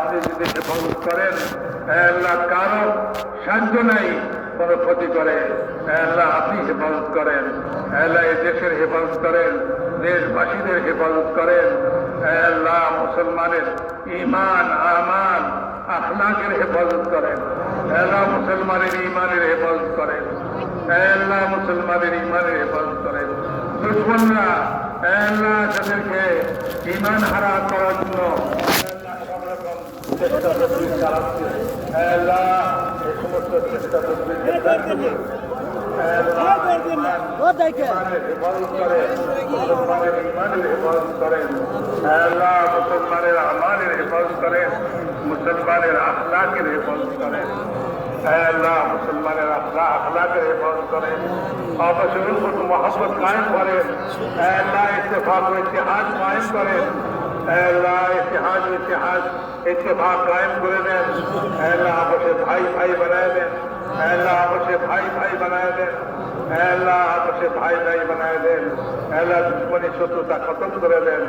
আপনি ক্ষতি করে আল্লাহ আপনি হেফাজত করেন আল্লাহ এই দেশের হেফাজত করেন, দেশবাসীদের হেফাজত করেন আল্লাহ মুসলমানের ইমান আমান আখলাকের হেফাজত করেন আল্লাহ মুসলমানের ইমানের হেফাজত করেন আল্লাহ মুসলমানের ইমানের হেফাজত করেন। দুশ্মনরা আল্লাহ তাদেরকে ইমান হারা করার জন্য চেষ্টা তদবির চালাচ্ছে। আল্লাহ এই সমস্ত চেষ্টা তদবির মুসলমানের ইমানের হেফাজত করেন আল্লাহ মুসলমানের আমানের হেফাজত করেন মুসলমানের আখলাকের হেফাজত করেন আল্লাহ মুসলমানের আখলাকের হেফাজত করেন অবশ্যই মোহাম্মত কায়েম করেন। আল্লাহ ইত্তেফাক ও ইতিহাস কায়েম করেন। আল্লাহ, ইতিহাস ইতিহাস, ইত্তেফাক কায়েম করে দেন। আল্লাহ অবশ্যই ভাই ভাই বানায় দেন। আল্লাহ অবশ্যই ভাই ভাই বানায় দেন। আল্লাহ আপসে ভাই ভাই বানায় দেন। আল্লাহ দুশ্মনী শত্রুতা খতম করে দেন।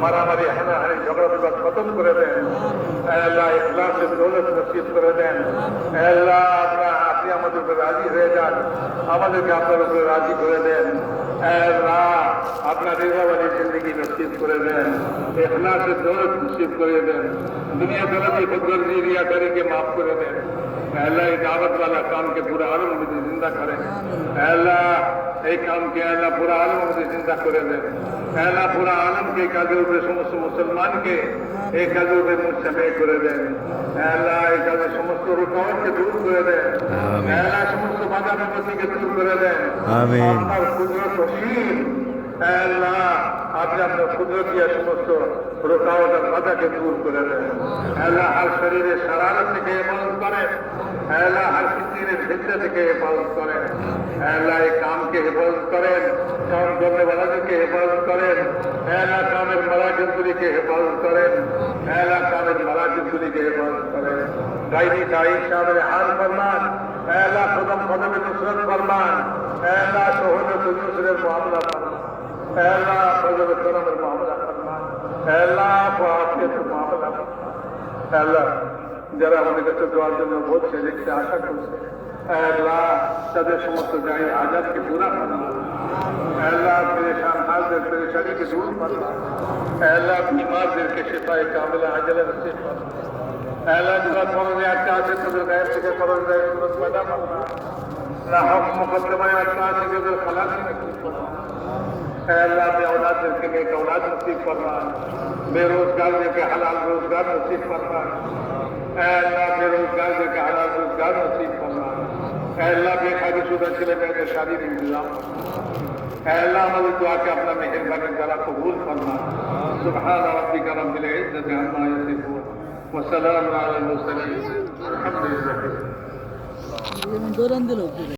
মারামারি, হানাহানি, ঝগড়া বিবাদ খতম করে দেন। আল্লাহ ইখলাসের দৌলত নসিব করে দেন। আল্লাহ উপরে রাজি হয়ে যান আমাদেরকে আপনার উপরে রাজি করে দেন আল্লাহ আপনার রেজাবাড়ি জিন্দগি নসিব করে দেন ইখলাসের দৌলত নসিব করে দেন দুনিয়া দৌলতি ফকরজি রিয়াকারীকে মাফ করে দেন अल्लाह ये दावत वाला काम के पूरा आलम मुझे जिंदा करें अल्लाह এই কামকে আল্লাহ পুরা আলম আমাদের চিন্তা করে দেন। আল্লাহ পুরা আলমকে কাজের উপরে সমস্ত মুসলমানকে এই কাজের উপরে মুসাফে করে দেন। আল্লাহ এই কাজের সমস্ত রুকাওয়াতকে দূর করে দেন। আল্লাহ সমস্ত বাধা বিপত্তিকে দূর করে দেন। আপনার কুদরত অসীম। আল্লাহ আপনি আপনার কুদরত দিয়া সমস্ত রোকাওয়াত আর বাধাকে দূর করে দেন। আল্লাহ আর শরীরের সারারত থেকে হেফাজত করেন। আল্লাহ আর সিদ্দিনের ভিত্তি থেকে হেফাজত করেন। আল্লাহ এই কামকে হেফাজত করেন কাম করলে বালাদেরকে হেফাজত করেন, আল্লাহ কামের মারাজগুলিকে হেফাজত করেন, আল্লাহ কামের মারাজগুলিকে হেফাজত করেন। গাইনি গাই সামনে হার ফরমান, আল্লাহ কদম কদমে নুসরত ফরমান, আল্লাহ শহরত নুসরের মামলা ফরমান, আল্লাহ ফজল করমের মামলা ফরমান, আল্লাহ তো মামলা আল্লাহ যারা আমাদের কাছে দেওয়ার জন্য বলছে, দেখতে আশা করছে। আল্লাহ তাদের সমস্ত গায়ে আজাদকে পুরা ফেলা আল্লাহ পেরেশান হাজদের পেরেশানিকে দূর ফেলা আল্লাহ বিমারদেরকে সেফায় কামলা আজালের আল্লাহ যারা ধরনের আটকা আছে তাদের গায়ের থেকে করণ গায়ের কোনো পয়দা ফেলা আল্লাহ হক মোকদ্দমায় আটকা আছে তাদের খালাসি اللہ میں اولاد رکھے گئے کہ اولاد نصیب فرما بے روزگار دے کے اے اللہ بے روزگار کے کہا روزگار نصیب فرما۔ اے اللہ بے خالی شدہ چلے گئے کے شادی کا انتظام۔ اے اللہ ہماری دعا کے اپنا مہربانی کرا قبول فرما۔ سبحان ربك رب العزة عما يصفون وسلام على المرسلين الحمد لله